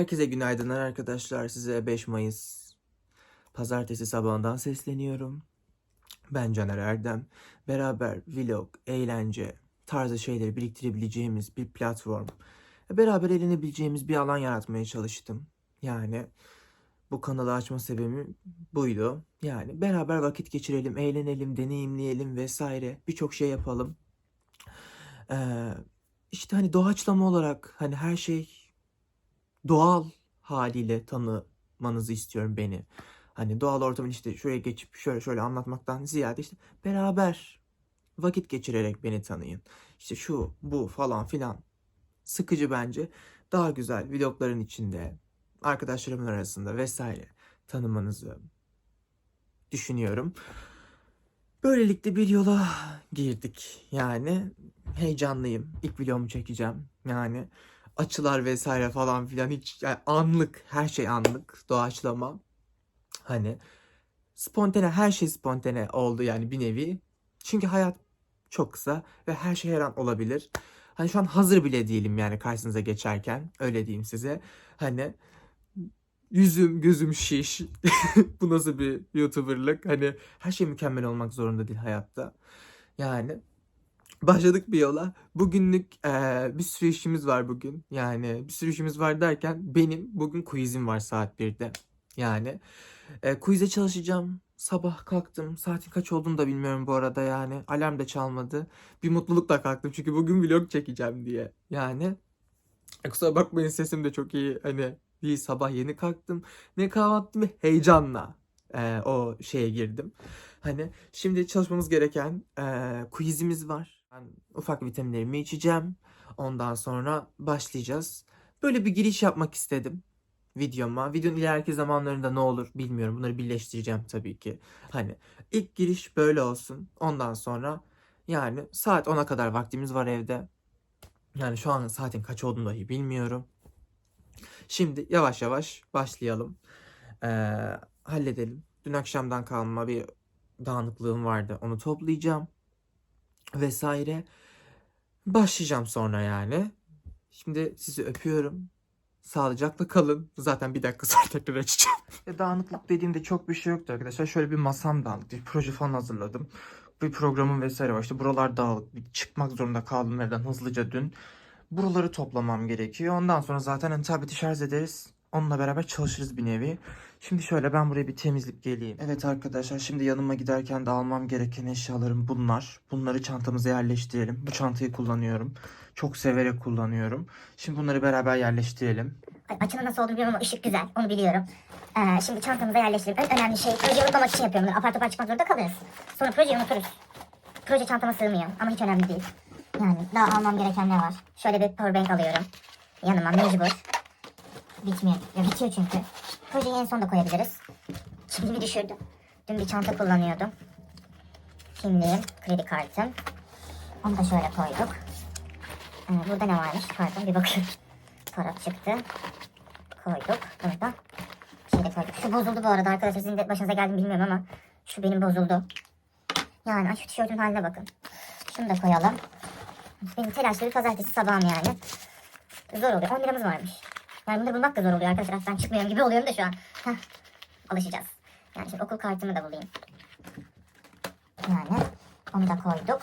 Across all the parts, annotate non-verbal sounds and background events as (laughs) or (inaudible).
Herkese günaydınlar arkadaşlar. Size 5 Mayıs pazartesi sabahından sesleniyorum. Ben Caner Erdem. Beraber vlog, eğlence tarzı şeyleri biriktirebileceğimiz bir platform. Beraber eğlenebileceğimiz bir alan yaratmaya çalıştım. Yani bu kanalı açma sebebim buydu. Yani beraber vakit geçirelim, eğlenelim, deneyimleyelim vesaire. Birçok şey yapalım. Ee, işte hani doğaçlama olarak hani her şey doğal haliyle tanımanızı istiyorum beni. Hani doğal ortamın işte şuraya geçip şöyle şöyle anlatmaktan ziyade işte beraber vakit geçirerek beni tanıyın. İşte şu bu falan filan sıkıcı bence. Daha güzel vlogların içinde arkadaşlarımın arasında vesaire tanımanızı düşünüyorum. Böylelikle bir yola girdik. Yani heyecanlıyım. İlk vlogumu çekeceğim. Yani açılar vesaire falan filan hiç yani anlık her şey anlık doğaçlama. Hani spontane her şey spontane oldu yani bir nevi. Çünkü hayat çok kısa ve her şey her an olabilir. Hani şu an hazır bile değilim yani karşınıza geçerken öyle diyeyim size. Hani yüzüm gözüm şiş. (laughs) Bu nasıl bir youtuberlık? Hani her şey mükemmel olmak zorunda değil hayatta. Yani (laughs) başladık bir yola. Bugünlük eee, bir sürü işimiz var bugün. Yani bir sürü işimiz var derken benim bugün quizim var saat 1'de. Yani e, quiz'e çalışacağım. Sabah kalktım. Saatin kaç olduğunu da bilmiyorum bu arada yani. Alarm da çalmadı. Bir mutlulukla kalktım çünkü bugün vlog çekeceğim diye. Yani e, kusura bakmayın sesim de çok iyi hani değil sabah yeni kalktım. Ne kahvaltı bir heyecanla e, o şeye girdim. Hani şimdi çalışmamız gereken e, quizimiz var. Ben ufak vitaminlerimi içeceğim. Ondan sonra başlayacağız. Böyle bir giriş yapmak istedim videoma. Videonun ileriki zamanlarında ne olur bilmiyorum. Bunları birleştireceğim tabii ki. Hani ilk giriş böyle olsun. Ondan sonra yani saat 10'a kadar vaktimiz var evde. Yani şu an saatin kaç olduğunu dahi bilmiyorum. Şimdi yavaş yavaş başlayalım. Ee, halledelim. Dün akşamdan kalma bir dağınıklığım vardı. Onu toplayacağım. Vesaire. Başlayacağım sonra yani. Şimdi sizi öpüyorum. Sağlıcakla kalın. Zaten bir dakika sonra tekrar açacağım. (laughs) E, dağınıklık dediğimde çok bir şey yoktu arkadaşlar. Şöyle bir masam dağınık. Bir proje falan hazırladım. Bir programım vesaire var. İşte buralar dağılık. Bir çıkmak zorunda kaldım evden hızlıca dün. Buraları toplamam gerekiyor. Ondan sonra zaten hani tableti şarj ederiz. Onunla beraber çalışırız bir nevi. Şimdi şöyle ben buraya bir temizlik geleyim. Evet arkadaşlar şimdi yanıma giderken de almam gereken eşyalarım bunlar. Bunları çantamıza yerleştirelim. Bu çantayı kullanıyorum. Çok severek kullanıyorum. Şimdi bunları beraber yerleştirelim. Açının nasıl olduğunu bilmiyorum ama ışık güzel. Onu biliyorum. Ee, şimdi çantamıza yerleştirip en önemli şey projeyi unutmamak için yapıyorum. Bunu Apar topar çıkmak zorunda kalırız. Sonra projeyi unuturuz. Proje çantama sığmıyor ama hiç önemli değil. Yani daha almam gereken ne var? Şöyle bir powerbank alıyorum. Yanıma mecbur. Bitmiyor. Ya bitiyor çünkü. Projeyi en son da koyabiliriz. Kimliğimi düşürdüm. Dün bir çanta kullanıyordum. Kimliğim, kredi kartım. Onu da şöyle koyduk. Ee, burada ne varmış? Pardon bir bakıyorum. Para çıktı. Koyduk. Burada. Şey de koyduk. Şu bozuldu bu arada arkadaşlar. Sizin de başınıza geldi mi bilmiyorum ama şu benim bozuldu. Yani ay şu tişörtün haline bakın. Şunu da koyalım. Benim telaşlı bir pazartesi sabahım yani. Zor oluyor. 10 liramız varmış. Yani bunları bulmak da zor oluyor arkadaşlar. Ben çıkmıyorum gibi oluyorum da şu an. Heh. Alışacağız. Yani şimdi okul kartımı da bulayım. Yani onu da koyduk.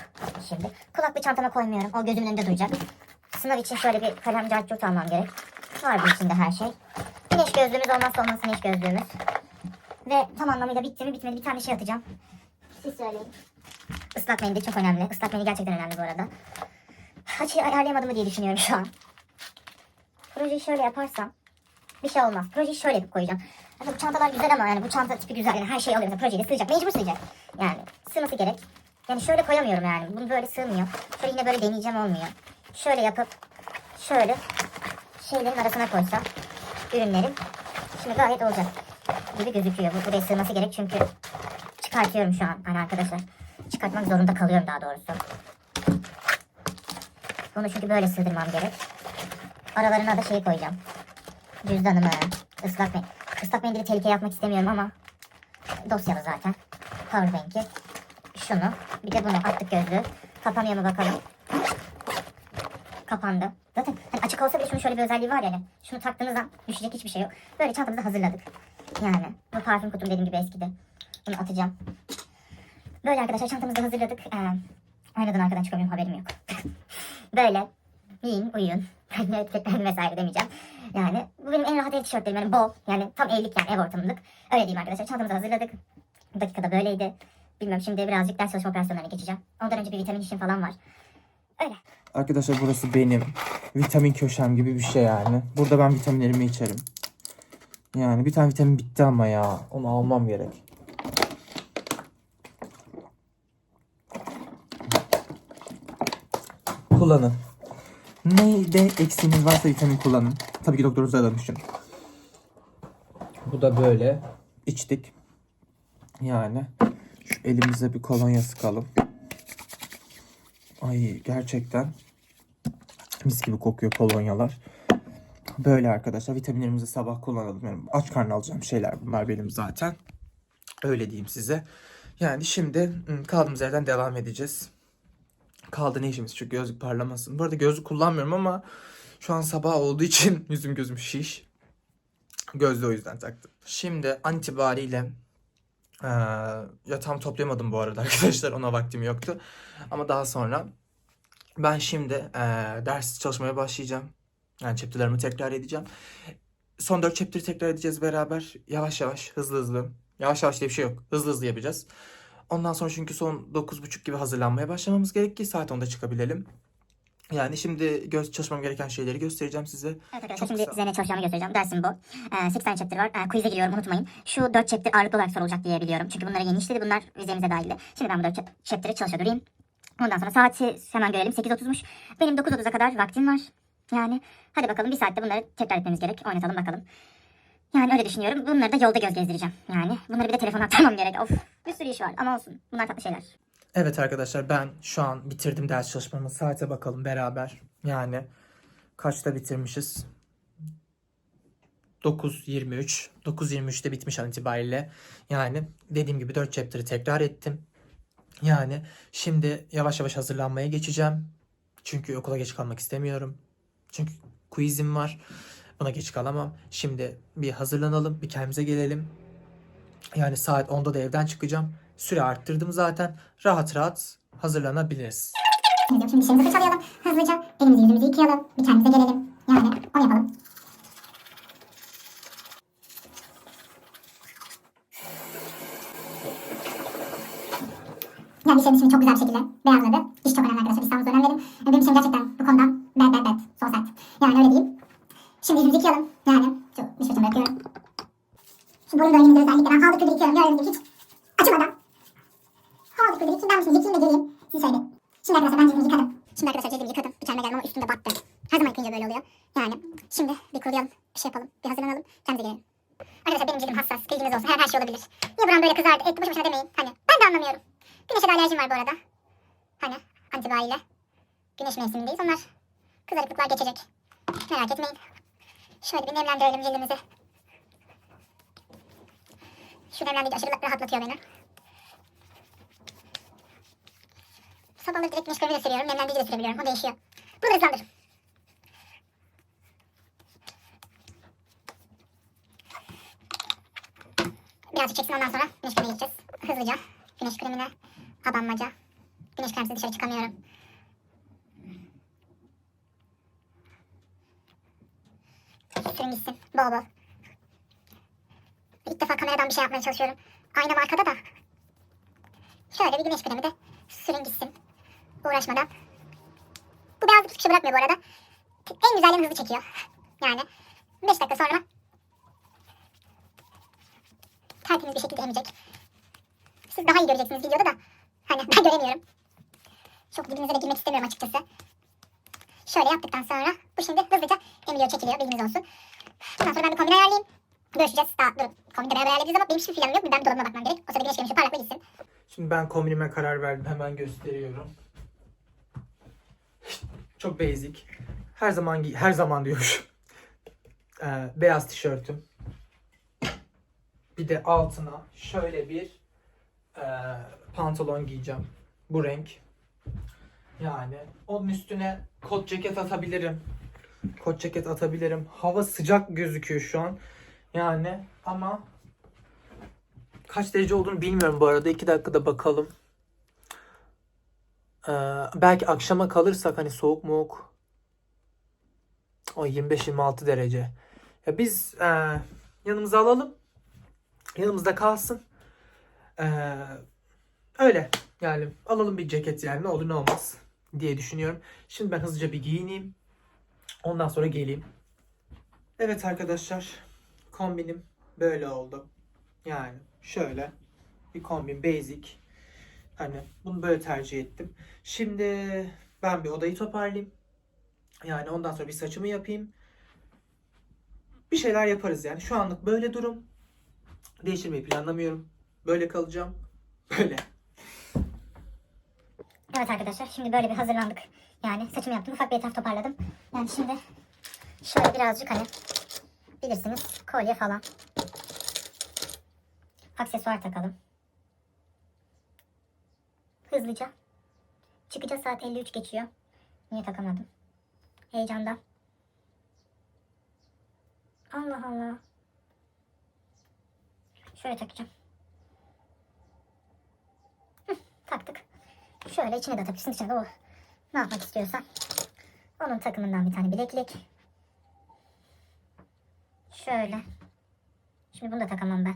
Şimdi kulaklık çantama koymuyorum. O gözümün önünde duracak. Sınav için şöyle bir kalem cartçut almam gerek. Var bu içinde her şey. Güneş gözlüğümüz olmazsa olmaz güneş gözlüğümüz. Ve tam anlamıyla bitti mi bitmedi bir tane şey atacağım. Siz söyleyin. Islak mendil çok önemli. Islak mendil gerçekten önemli bu arada. Açıyı ayarlayamadım diye düşünüyorum şu an. Projeyi şöyle yaparsam bir şey olmaz. Projeyi şöyle koyacağım. Aslında bu çantalar güzel ama yani bu çanta tipi güzel. Yani her şeyi alıyor. Mesela projeye de sığacak. Mecbur sığacak. Yani sığması gerek. Yani şöyle koyamıyorum yani. Bunu böyle sığmıyor. Şöyle yine böyle deneyeceğim olmuyor. Şöyle yapıp şöyle şeylerin arasına koysam ürünlerin şimdi gayet olacak gibi gözüküyor. Bu buraya sığması gerek çünkü çıkartıyorum şu an hani arkadaşlar. Çıkartmak zorunda kalıyorum daha doğrusu. Bunu çünkü böyle sığdırmam gerek. Aralarına da şey koyacağım. Cüzdanımı, ıslak mendil. Islak mendili tehlikeye yapmak istemiyorum ama dosyalı zaten. Powerbank'i. Şunu. Bir de bunu attık gözlüğü. Kapanıyor mu bakalım. kapandı. Zaten hani açık olsa bile şunun şöyle bir özelliği var yani. Şunu taktığınız an düşecek hiçbir şey yok. Böyle çantamızı hazırladık. Yani bu parfüm kutum dediğim gibi eskidi. Bunu atacağım. Böyle arkadaşlar çantamızı hazırladık. Ee, aynadan arkadan çıkamıyorum haberim yok. (laughs) Böyle yiyin uyuyun. Etiketlerini vesaire demeyeceğim. Yani bu benim en rahat el tişörtlerim. Yani bol. Yani tam evlilik yani ev ortamlık. Öyle diyeyim arkadaşlar. Çantamızı hazırladık. Bu dakikada böyleydi. Bilmiyorum şimdi birazcık ders çalışma operasyonlarına geçeceğim. Ondan önce bir vitamin işim falan var. Öyle. Arkadaşlar burası benim vitamin köşem gibi bir şey yani. Burada ben vitaminlerimi içerim. Yani bir tane vitamin bitti ama ya. Onu almam gerek. Kullanın. Neyde eksiğiniz varsa vitamin kullanın. Tabii ki doktorunuza danışın. Bu da böyle. içtik. Yani şu elimize bir kolonya sıkalım. Ay gerçekten mis gibi kokuyor kolonyalar. Böyle arkadaşlar vitaminlerimizi sabah kullanalım. Yani aç karnı alacağım şeyler bunlar benim zaten. Öyle diyeyim size. Yani şimdi ım, kaldığımız yerden devam edeceğiz. Kaldı ne işimiz çünkü gözlük parlamasın. Bu arada gözlük kullanmıyorum ama şu an sabah olduğu için (laughs) yüzüm gözüm şiş. Gözlüğü o yüzden taktım. Şimdi an itibariyle eee yatağımı toplayamadım bu arada (laughs) arkadaşlar. Ona vaktim yoktu. Ama daha sonra ben şimdi eee, ders çalışmaya başlayacağım. Yani chapter'larımı tekrar edeceğim. Son 4 chapter'ı tekrar edeceğiz beraber. Yavaş yavaş, hızlı hızlı. Yavaş yavaş diye bir şey yok. Hızlı hızlı yapacağız. Ondan sonra çünkü son 9.30 gibi hazırlanmaya başlamamız gerek ki saat 10'da çıkabilelim. Yani şimdi göz çalışmam gereken şeyleri göstereceğim size. Evet arkadaşlar Çok şimdi güzel. size ne çalışacağımı göstereceğim. Dersim bu. Ee, 8 tane chapter var. Ee, quiz'e giriyorum unutmayın. Şu 4 chapter ağırlıklı olarak sorulacak diye biliyorum. Çünkü bunları yeni işledi. Bunlar vizemize dahildi. Şimdi ben bu 4 chapter'ı çalışa durayım. Ondan sonra saati hemen görelim. 8.30'muş. Benim 9.30'a kadar vaktim var. Yani hadi bakalım bir saatte bunları tekrar etmemiz gerek. Oynatalım bakalım. Yani öyle düşünüyorum. Bunları da yolda göz gezdireceğim. Yani bunları bir de telefona aktarmam gerek. Of bir sürü iş var ama olsun. Bunlar tatlı şeyler. Evet arkadaşlar ben şu an bitirdim ders çalışmamı. Saate bakalım beraber. Yani kaçta bitirmişiz? 9.23. 9.23'te bitmiş an itibariyle. Yani dediğim gibi 4 chapter'ı tekrar ettim. Yani şimdi yavaş yavaş hazırlanmaya geçeceğim. Çünkü okula geç kalmak istemiyorum. Çünkü quizim var. Buna geç kalamam. Şimdi bir hazırlanalım, bir kendimize gelelim. Yani saat 10'da da evden çıkacağım. Süre arttırdım zaten. Rahat rahat hazırlanabiliriz. Şimdi, dişlerimizi fırçalayalım. Hızlıca elimizi yüzümüzü yıkayalım. Bir kendimize gelelim. Yani onu yapalım. Yani dişlerimiz şimdi çok güzel bir şekilde beyazladı. Diş çok önemli arkadaşlar. Dişlerimize önem verin. Benim dişim gerçekten bu konuda bad bad bad. So sad. Yani öyle diyeyim. Şimdi yüzümüzü yıkayalım. Yani şu diş fırçamı yapıyorum. Şu boyun bölgemizde özellikle ben haldık yıkıyorum. Gördüğünüz gibi hiç açamadan. Haldık böyle yıkayayım. Ben şimdi yıkayayım da geleyim. Siz söyle. Şimdi arkadaşlar ben cildimi yıkadım. Şimdi arkadaşlar cildimi yıkadım. Bir kendime geldim ama üstümde battı. Her zaman yıkayınca böyle oluyor. Yani şimdi bir kurulayalım. Bir şey yapalım. Bir hazırlanalım. Kendimize gelelim. Arkadaşlar benim cildim hassas. Bilginiz olsun. Her, her şey olabilir. Niye buram böyle kızardı? Etti boşu boşuna demeyin. Hani ben de anlamıyorum. Güneşe de alerjim var bu arada. Hani antibariyle. Güneş mevsimindeyiz. Onlar kızarıklıklar geçecek. Merak etmeyin. Şöyle bir nemlendirelim cildimizi. Şu nemlendirici aşırı rahatlatıyor beni. Sabahları direkt kremi de sürüyorum. Nemlendirici de sürebiliyorum. O değişiyor. Bunu da hızlandırın. Birazcık çeksin ondan sonra güneş kremine geçeceğiz. Hızlıca güneş kremine abanmaca. Güneş kremsiz dışarı çıkamıyorum. Sürün gitsin. Bol bol. İlk defa kameradan bir şey yapmaya çalışıyorum. Aynam arkada da. Şöyle bir güneş kremi de sürün gitsin. Uğraşmadan. Bu beyazlık hiçbir şey bırakmıyor bu arada. En güzelliğini hızlı çekiyor. Yani 5 dakika sonra tertemiz bir şekilde emecek. Siz daha iyi göreceksiniz videoda da. Hani ben göremiyorum. Çok dibinize de girmek istemiyorum açıkçası. Şöyle yaptıktan sonra bu şimdi hızlıca emiliyor çekiliyor bilginiz olsun. Bundan sonra ben bir kombin ayarlayayım. Görüşeceğiz. Daha dur. Kombini de beraber ayarlayacağız ama benim hiçbir planım yok. Ben dolabıma bakmam gerek. O sırada güneş şu parlakla gitsin. Şimdi ben kombinime karar verdim. Hemen gösteriyorum. Çok basic. Her zaman her zaman diyor. (laughs) Ee, beyaz tişörtüm. Bir de altına şöyle bir e, pantolon giyeceğim. Bu renk. Yani onun üstüne kot ceket atabilirim. Kot ceket atabilirim. Hava sıcak gözüküyor şu an. Yani ama kaç derece olduğunu bilmiyorum bu arada. 2 dakikada bakalım. Ee, belki akşama kalırsak hani soğuk muğuk. O 25-26 derece. Ya biz e, yanımıza alalım. Yanımızda kalsın. Ee, öyle. Yani alalım bir ceket yani ne olur ne olmaz diye düşünüyorum. Şimdi ben hızlıca bir giyineyim. Ondan sonra geleyim. Evet arkadaşlar. Kombinim böyle oldu. Yani şöyle bir kombin basic. Hani bunu böyle tercih ettim. Şimdi ben bir odayı toparlayayım. Yani ondan sonra bir saçımı yapayım. Bir şeyler yaparız yani. Şu anlık böyle durum. Değiştirmeyi planlamıyorum. Böyle kalacağım. Böyle. Evet arkadaşlar şimdi böyle bir hazırlandık. Yani saçımı yaptım ufak bir etraf toparladım. Yani şimdi şöyle birazcık hani bilirsiniz kolye falan. Aksesuar takalım. Hızlıca. Çıkacağız saat 53 geçiyor. Niye takamadım? Heyecandan. Allah Allah. Şöyle takacağım. Hı, taktık. Şöyle içine de atabilirsin. İçine o ne yapmak istiyorsan. Onun takımından bir tane bileklik. Şöyle. Şimdi bunu da takamam ben.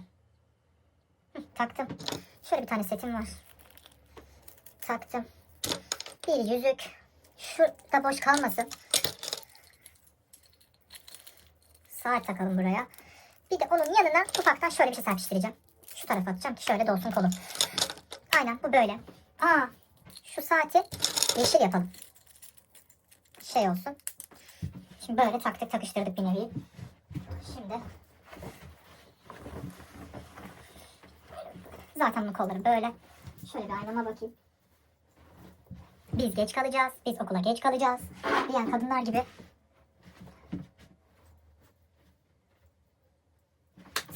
Hı, taktım. Şöyle bir tane setim var. Taktım. Bir yüzük. Şu da boş kalmasın. Saat takalım buraya. Bir de onun yanına ufaktan şöyle bir şey serpiştireceğim. Şu tarafa atacağım ki şöyle dolsun kolum. Aynen bu böyle. Aa şu saati yeşil yapalım. Şey olsun. Şimdi böyle taktık takıştırdık bir nevi. Şimdi zaten bu kolları böyle. Şöyle bir aynama bakayım. Biz geç kalacağız. Biz okula geç kalacağız. Diyen kadınlar gibi.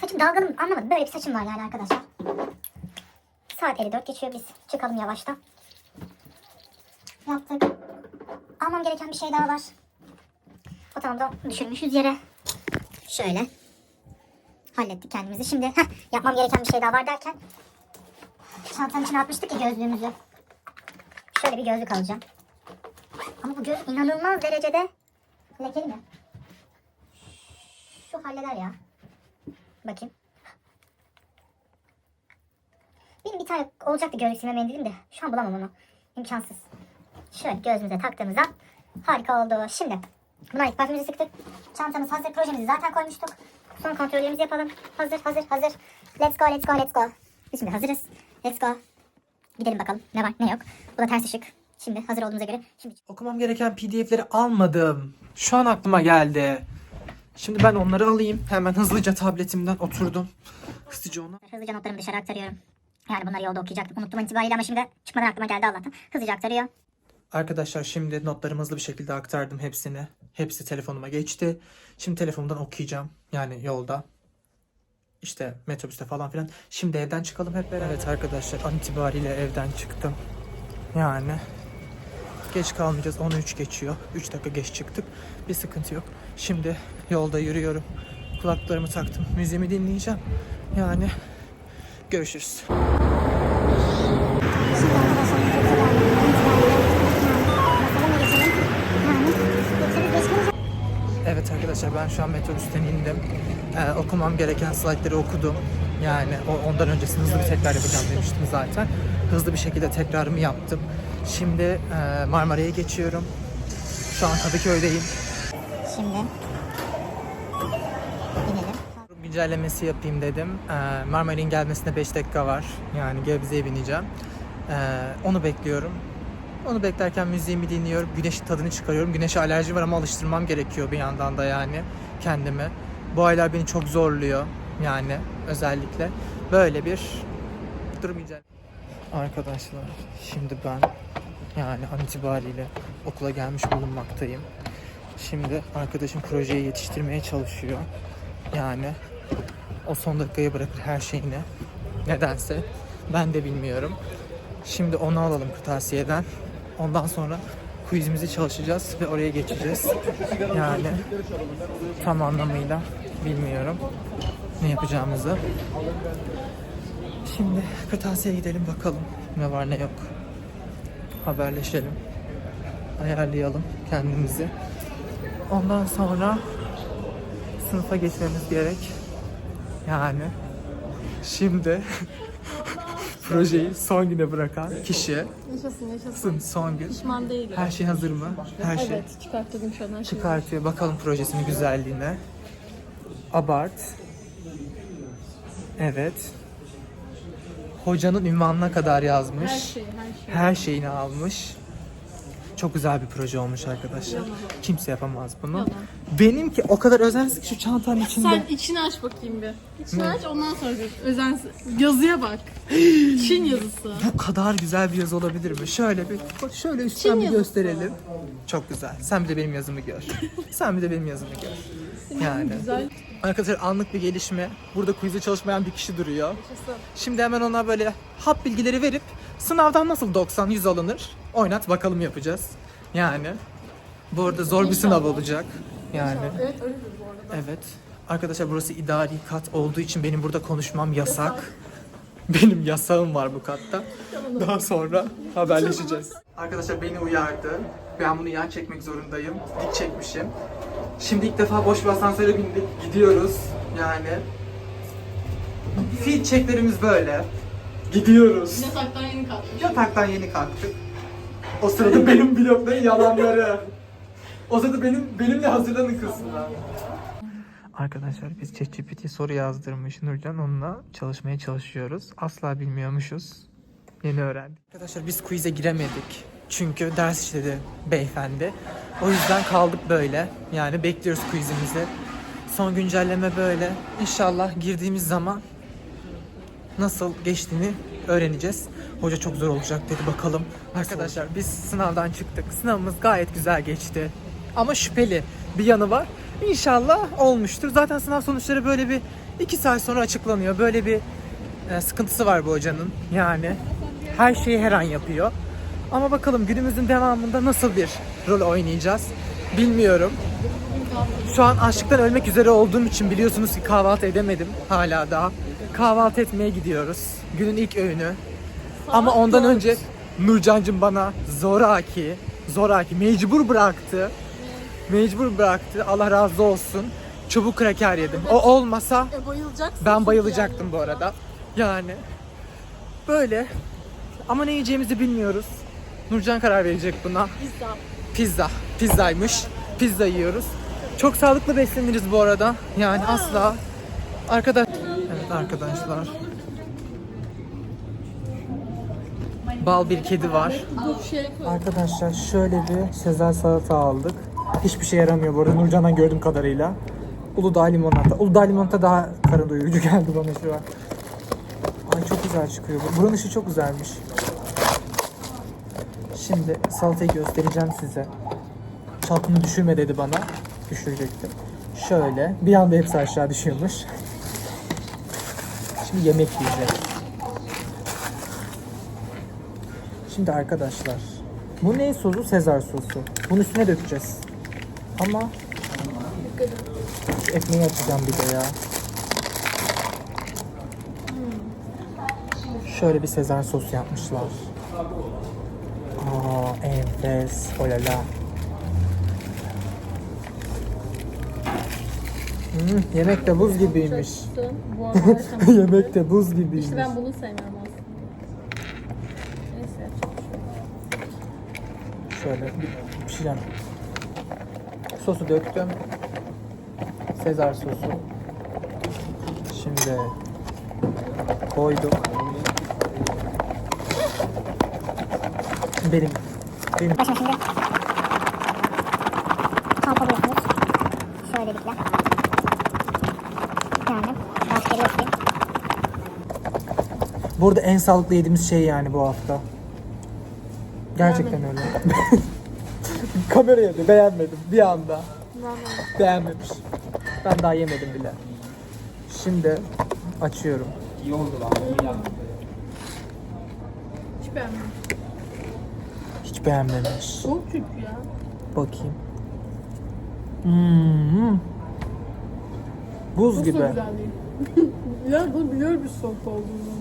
Saçım dalgalı? Anlamadım. Böyle bir saçım var yani arkadaşlar. Saat 54 geçiyor. Biz çıkalım yavaştan. Yaptık. Almam gereken bir şey daha var. Da düşürmüşüz yere. Şöyle. Hallettik kendimizi. Şimdi heh, yapmam gereken bir şey daha var derken çantanın içine atmıştık ya gözlüğümüzü. Şöyle bir gözlük alacağım. Ama bu gözlük inanılmaz derecede lekeli mi? Şu halleder ya. Bakayım. Benim bir tane olacaktı gözlük silme mendilim de şu an bulamam onu. İmkansız. Şöyle gözümüze taktığımızda harika oldu. Şimdi ilk parfümümüzü sıktık. Çantamız hazır. Projemizi zaten koymuştuk. Son kontrollerimizi yapalım. Hazır, hazır, hazır. Let's go, let's go, let's go. Biz şimdi hazırız. Let's go. Gidelim bakalım ne var ne yok. Bu da ters ışık. Şimdi hazır olduğumuza göre. Şimdi Okumam gereken pdf'leri almadım. Şu an aklıma geldi. Şimdi ben onları alayım. Hemen hızlıca tabletimden oturdum. Hızlıca onu. hızlıca notlarımı dışarı aktarıyorum. Yani bunları yolda okuyacaktım. Unuttum itibariyle ama şimdi çıkmadan aklıma geldi Allah'tan. Hızlıca aktarıyor. Arkadaşlar şimdi notlarımı hızlı bir şekilde aktardım hepsini. Hepsi telefonuma geçti. Şimdi telefonumdan okuyacağım. Yani yolda. İşte metrobüste falan filan. Şimdi evden çıkalım hep beraber. Evet arkadaşlar an itibariyle evden çıktım. Yani geç kalmayacağız. 13 geçiyor. 3 dakika geç çıktık. Bir sıkıntı yok. Şimdi yolda yürüyorum. Kulaklarımı taktım. Müziğimi dinleyeceğim. Yani görüşürüz. Arkadaşlar ben şu an metrobüsten indim. Ee, okumam gereken slaytları okudum. Yani o- ondan öncesinde hızlı bir tekrar yapacağım demiştim zaten. Hızlı bir şekilde tekrarımı yaptım. Şimdi e, Marmara'ya geçiyorum. Şu an Kadıköy'deyim. Şimdi inelim. Güncellemesi yapayım dedim. Ee, Marmara'nın gelmesine 5 dakika var. Yani Gebze'ye bineceğim. Ee, onu bekliyorum. Onu beklerken müziğimi dinliyorum. Güneşin tadını çıkarıyorum. Güneşe alerji var ama alıştırmam gerekiyor bir yandan da yani kendimi. Bu aylar beni çok zorluyor yani özellikle. Böyle bir incel. Arkadaşlar şimdi ben yani an itibariyle okula gelmiş bulunmaktayım. Şimdi arkadaşım projeyi yetiştirmeye çalışıyor. Yani o son dakikaya bırakır her şeyini. Nedense ben de bilmiyorum. Şimdi onu alalım kırtasiyeden. Ondan sonra quizimizi çalışacağız ve oraya geçeceğiz. Yani tam anlamıyla bilmiyorum ne yapacağımızı. Şimdi kırtasiyeye gidelim bakalım ne var ne yok. Haberleşelim. Ayarlayalım kendimizi. Ondan sonra sınıfa geçmemiz gerek. Yani şimdi projeyi son güne bırakan kişi Yaşasın yaşasın. son gün. Pişman değilim. Her şey hazır mı? Her şey. Evet çıkarttırdım şu an her şeyi. Çıkartıyor. Bakalım projesinin güzelliğine. Abart. Evet. Hocanın ünvanına kadar yazmış. Her şey her şey. Her şeyini almış. Çok güzel bir proje olmuş arkadaşlar. Kimse yapamaz bunu. Yalan. Benimki o kadar özensiz ki şu çantanın içinde. Sen içini aç bakayım bir. İçini aç ondan sonra bir. Özen yazıya bak. (gasps) Çin yazısı. Bu kadar güzel bir yazı olabilir mi? Şöyle bir şöyle üstten Çin bir yazısı. gösterelim. Çok güzel. Sen bir de benim yazımı gör. (laughs) Sen bir de benim yazımı gör. Yani. Güzel. Arkadaşlar anlık bir gelişme. Burada quizde çalışmayan bir kişi duruyor. Şimdi hemen ona böyle hap bilgileri verip sınavdan nasıl 90-100 alınır oynat bakalım yapacağız. Yani bu arada zor bir sınav olacak. Yani Evet öyledir bu arada. evet. Arkadaşlar burası idari kat olduğu için benim burada konuşmam yasak. (laughs) Benim yasağım var bu katta. Daha sonra haberleşeceğiz. Arkadaşlar beni uyardı. Ben bunu yan çekmek zorundayım. Dik çekmişim. Şimdi ilk defa boş bir asansöre bindik. Gidiyoruz. Yani. Feed checklerimiz böyle. Gidiyoruz. Yataktan yeni kalkmış. Yataktan yeni kalktık. O sırada benim blokların yalanları. O sırada benim benimle hazırlanın kısmına. Arkadaşlar biz ChatGPT soru yazdırmış Nurcan onunla çalışmaya çalışıyoruz. Asla bilmiyormuşuz. Yeni öğrendik. Arkadaşlar biz quiz'e giremedik. Çünkü ders işledi beyefendi. O yüzden kaldık böyle. Yani bekliyoruz quizimizi. Son güncelleme böyle. İnşallah girdiğimiz zaman nasıl geçtiğini öğreneceğiz. Hoca çok zor olacak dedi bakalım. Arkadaşlar biz sınavdan çıktık. Sınavımız gayet güzel geçti. Ama şüpheli bir yanı var. İnşallah olmuştur. Zaten sınav sonuçları böyle bir iki saat sonra açıklanıyor. Böyle bir e, sıkıntısı var bu hocanın. Yani her şeyi her an yapıyor. Ama bakalım günümüzün devamında nasıl bir rol oynayacağız bilmiyorum. Şu an açlıktan ölmek üzere olduğum için biliyorsunuz ki kahvaltı edemedim hala daha. Kahvaltı etmeye gidiyoruz. Günün ilk öğünü. Ama ondan dört. önce Nurcancım bana zoraki, zoraki mecbur bıraktı. Mecbur bıraktı. Allah razı olsun. Çubuk kraker yedim. O olmasa E bayılacaksın. ben bayılacaktım bu arada. Yani böyle. Ama ne yiyeceğimizi bilmiyoruz. Nurcan karar verecek buna. Pizza. Pizza. Pizzaymış. Pizza yiyoruz. Çok sağlıklı besleniriz bu arada. Yani asla. Arkadaş. Evet arkadaşlar. Bal bir kedi var. Arkadaşlar şöyle bir Sezar salata aldık. Hiçbir şey yaramıyor bu arada Nurcan'dan gördüğüm kadarıyla. Uludağ limonata. Uludağ limonata daha karın doyurucu geldi bana şu an. Ay çok güzel çıkıyor. bu. Buranın ışığı çok güzelmiş. Şimdi salatayı göstereceğim size. Çapını düşürme dedi bana. Düşürecektim. Şöyle. Bir anda hepsi aşağı düşüyormuş. Şimdi yemek yiyeceğiz. Şimdi arkadaşlar. Bu ne sosu? Sezar sosu. Bunun üstüne dökeceğiz. Ama ekmeği açacağım bir de ya. Şöyle bir Sezar sos yapmışlar. Aa enfes. Olala. Hmm, yemek de buz gibiymiş. Bu arada (laughs) yemek de buz gibiymiş. İşte ben bunu sevmiyorum aslında. Neyse. Şöyle bir pişeceğim. Sosu döktüm. Sezar sosu. Şimdi koyduk. Benim benim Başına şimdi çalkalıyorsunuz. Şöylelikle. Yani başka yok ki. Burada en sağlıklı yediğimiz şey yani bu hafta. Gerçekten öyle. (laughs) Kameraya da beğenmedim bir anda. Beğenmemiş. Ben daha yemedim bile. Şimdi açıyorum. Hiç beğenmedim. Hiç hiç beğenmemiş. Soğuk çünkü ya. Bakayım. Hmm. Buz Nasıl gibi. güzel (laughs) değil. ya bunu biliyorum bir soğuk olduğunu.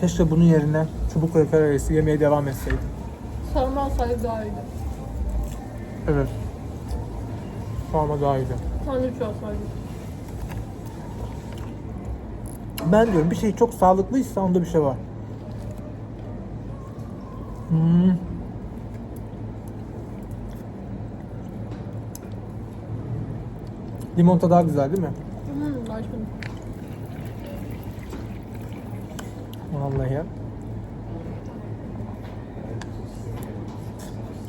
Keşke bunun yerine çubuk kraker arası yemeye devam etseydim. Sarma alsaydı daha iyiydi. Evet. Sarma daha iyiydi. Sandviç alsaydı. Ben diyorum bir şey çok sağlıklıysa onda bir şey var. Hmm. Limonata daha güzel değil mi?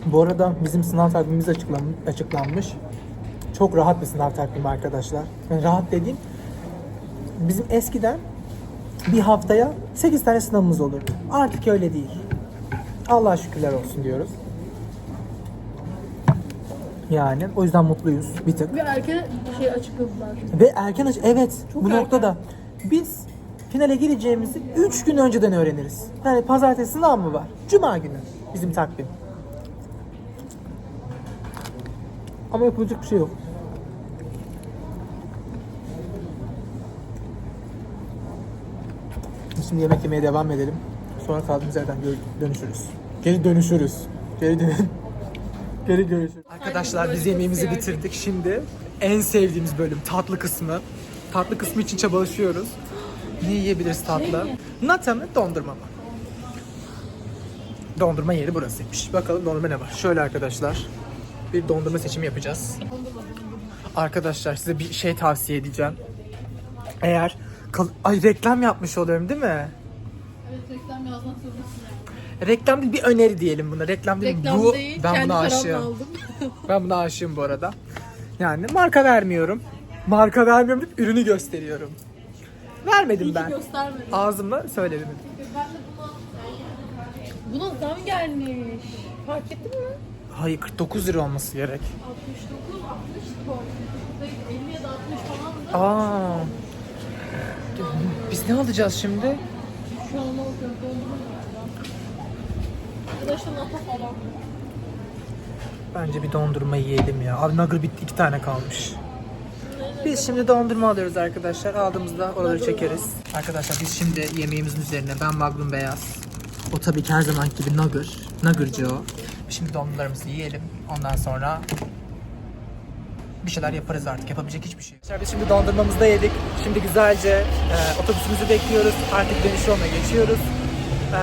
Bu arada bizim sınav takvimimiz açıklan- açıklanmış. Çok rahat bir sınav takvimi arkadaşlar. Yani rahat dediğim bizim eskiden bir haftaya 8 tane sınavımız olurdu. Artık öyle değil. Allah şükürler olsun diyoruz. Yani o yüzden mutluyuz bir tık. Ve erken şey açıkladılar. Ve erken aç evet Çok bu erken. noktada biz finale gireceğimizi 3 gün önceden öğreniriz. Yani pazartesi sınav mı var? Cuma günü bizim takvim. Ama yapılacak bir şey yok. Şimdi yemek yemeye devam edelim. Sonra kaldığımız yerden dönüşürüz. Geri dönüşürüz. Geri dön. (laughs) Geri görüşürüz. Arkadaşlar biz yemeğimizi bitirdik. Şimdi en sevdiğimiz bölüm tatlı kısmı. Tatlı kısmı için çabalaşıyoruz. Ne yiyebiliriz tatlı? Nata mı dondurma mı? Dondurma yeri burasıymış. Bakalım dondurma ne var? Şöyle arkadaşlar. Bir dondurma seçimi yapacağız. Arkadaşlar size bir şey tavsiye edeceğim. Eğer Ay reklam yapmış oluyorum değil mi? Evet reklam yazmak zorundasın. Reklam değil bir öneri diyelim buna. Reklam değil. Reklam Bu değil, ben buna aşığım. (laughs) Ben buna aşığım bu arada. Yani marka vermiyorum. Marka vermiyorum deyip ürünü gösteriyorum. Vermedim İyi ben. Ağzımla söyledim. Ben de buna... Buna zam gelmiş. Fark ettin mi? Hayır 49 lira olması gerek. 69, 60 puan. 50 ya da 60 falan da. Aa. Biz ne alacağız şimdi? Şu an da işte nata falan. Bence bir dondurma yiyelim ya. Abi nugget bitti iki tane kalmış. Biz şimdi dondurma alıyoruz arkadaşlar. Aldığımızda oraları çekeriz. Arkadaşlar biz şimdi yemeğimizin üzerine ben Magnum Beyaz. O tabii ki her zaman gibi Nugger. Nugger'cı o. Şimdi dondurmalarımızı yiyelim. Ondan sonra bir şeyler yaparız artık. Yapabilecek hiçbir şey. yok. Biz şimdi dondurmamızı da yedik. Şimdi güzelce e, otobüsümüzü bekliyoruz. Artık dönüş yoluna geçiyoruz. E,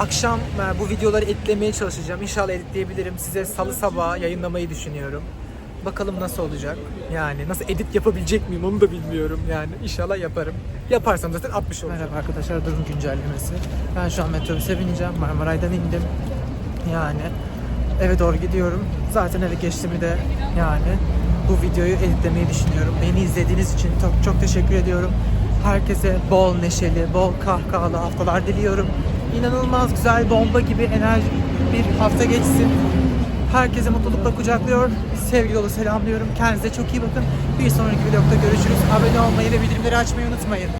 akşam e, bu videoları editlemeye çalışacağım. İnşallah editleyebilirim. Size salı sabahı yayınlamayı düşünüyorum. Bakalım nasıl olacak. Yani nasıl edit yapabilecek miyim onu da bilmiyorum. Yani inşallah yaparım. Yaparsam zaten 60 olur. Merhaba arkadaşlar durum güncellemesi. Ben şu an metrobüse bineceğim. Marmaray'dan indim. Yani eve doğru gidiyorum. Zaten eve geçtiğimi de yani bu videoyu editlemeyi düşünüyorum. Beni izlediğiniz için çok çok teşekkür ediyorum. Herkese bol neşeli, bol kahkahalı haftalar diliyorum. İnanılmaz güzel, bomba gibi enerji bir hafta geçsin. Herkese mutlulukla kucaklıyor. Sevgi dolu selamlıyorum. Kendinize çok iyi bakın. Bir sonraki vlogda görüşürüz. Abone olmayı ve bildirimleri açmayı unutmayın.